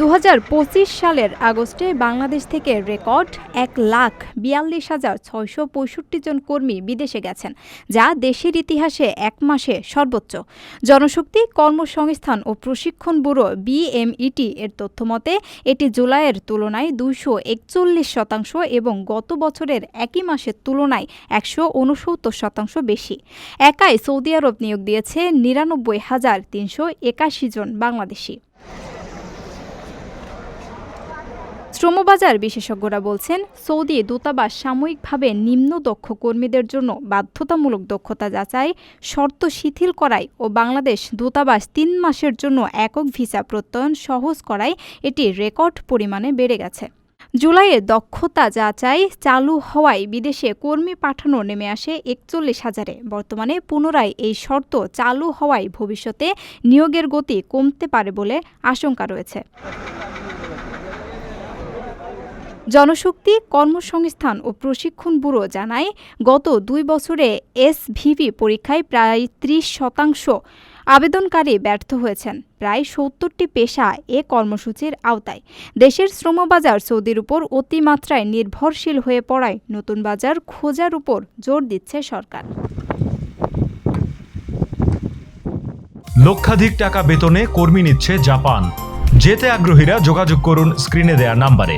দু হাজার পঁচিশ সালের আগস্টে বাংলাদেশ থেকে রেকর্ড এক লাখ বিয়াল্লিশ হাজার ছয়শো পঁয়ষট্টি জন কর্মী বিদেশে গেছেন, যা দেশের ইতিহাসে এক মাসে সর্বোচ্চ। জনশক্তি কর্মসংস্থান ও প্রশিক্ষণ ব্যুরো বিএমইটি এর তথ্যমতে এটি জুলাইয়ের তুলনায় দুইশো একচল্লিশ শতাংশ এবং গত বছরের একই মাসের তুলনায় একশো উনসত্তর শতাংশ বেশি। একাই সৌদি আরব নিয়োগ দিয়েছে নিরানব্বই হাজার তিনশো একাশি জন বাংলাদেশি। শ্রমবাজার বিশেষজ্ঞরা বলছেন, সৌদি দূতাবাস সাময়িকভাবে নিম্ন দক্ষ কর্মীদের জন্য বাধ্যতামূলক দক্ষতা যাচাই, শর্ত শিথিল করায় ও বাংলাদেশ দূতাবাস তিন মাসের জন্য একক ভিসা প্রত্যয়ন সহজ করায় এটি রেকর্ড পরিমাণে বেড়ে গেছে। জুলাইয়ে দক্ষতা যাচাই চালু হওয়ায় বিদেশে কর্মী পাঠানো নেমে আসে একচল্লিশ হাজারে। বর্তমানে পুনরায় এই শর্ত চালু হওয়ায় ভবিষ্যতে নিয়োগের গতি কমতে পারে বলে আশঙ্কা রয়েছে। জনশক্তি, কর্মসংস্থান ও প্রশিক্ষণ ব্যুরো জানায়, গত দুই বছরে এসভিভি পরীক্ষায় প্রায় ত্রিশ শতাংশ আবেদনকারী ব্যর্থ হয়েছেন। প্রায় সত্তরটি পেশা এ কর্মসূচির আওতায়। দেশের শ্রমবাজার সৌদির উপর অতিমাত্রায় নির্ভরশীল হয়ে পড়ায় নতুন বাজার খোঁজার উপর জোর দিচ্ছে সরকার। লক্ষাধিক টাকা বেতনে কর্মী নিচ্ছে জাপান। যেতে আগ্রহীরা যোগাযোগ করুন স্ক্রিনে দেয়া নাম্বারে।